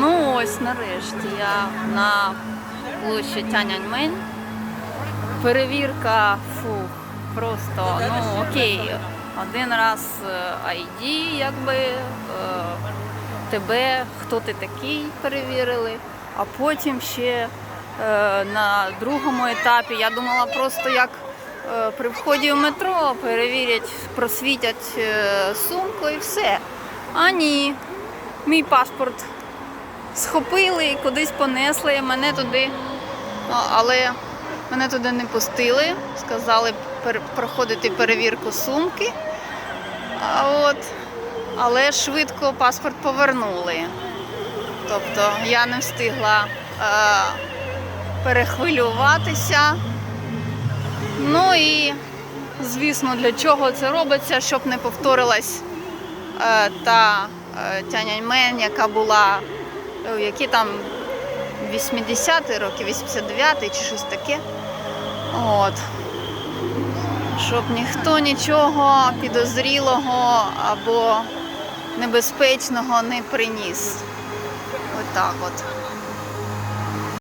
Ну ось нарешті я на площі Тяньаньмень. Перевірка, фу, просто, ну окей, один раз е, ID, якби е, тебе, хто ти такий, перевірили, а потім ще е, на другому етапі я думала просто як е, при вході в метро перевірять, просвітять е, сумку і все. А ні, мій паспорт схопили і кудись понесли мене туди. Але мене туди не пустили. Сказали проходити перевірку сумки. От, але швидко паспорт повернули. Тобто я не встигла е, перехвилюватися. Ну і, звісно, для чого це робиться, щоб не повторилась е, та е, Тяньаньмен, яка була, які там 80-ті роки, 89-й чи щось таке. От. Щоб ніхто нічого підозрілого або небезпечного не приніс. Отак от.